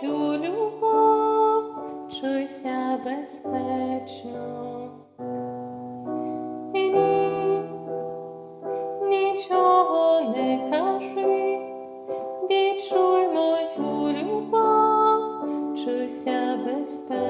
Твою любов чуйся безпечно. Ні, нічого не кажи, відчуй мою любов, чуйся безпечно.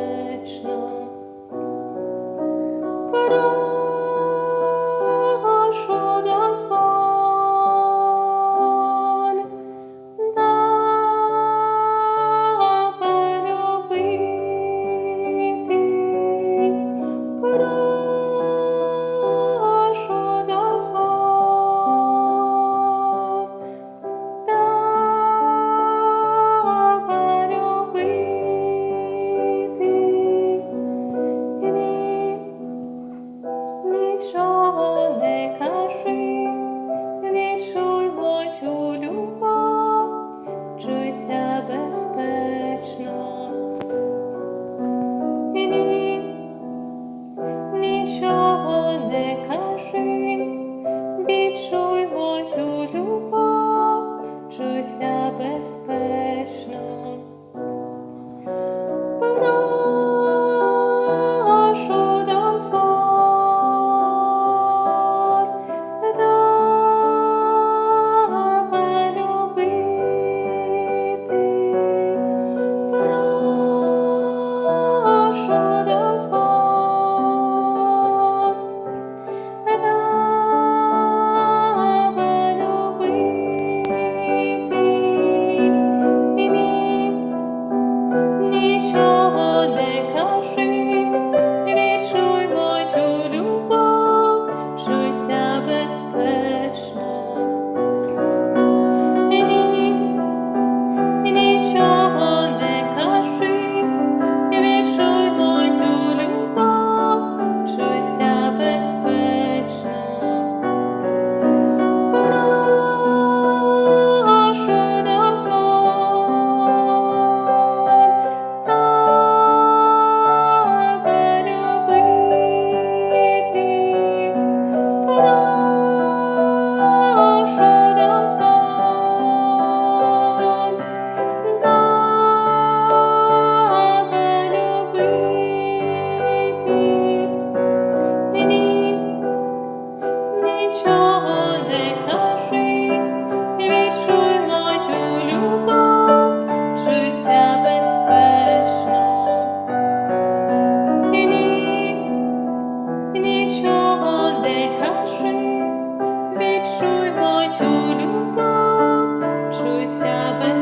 love.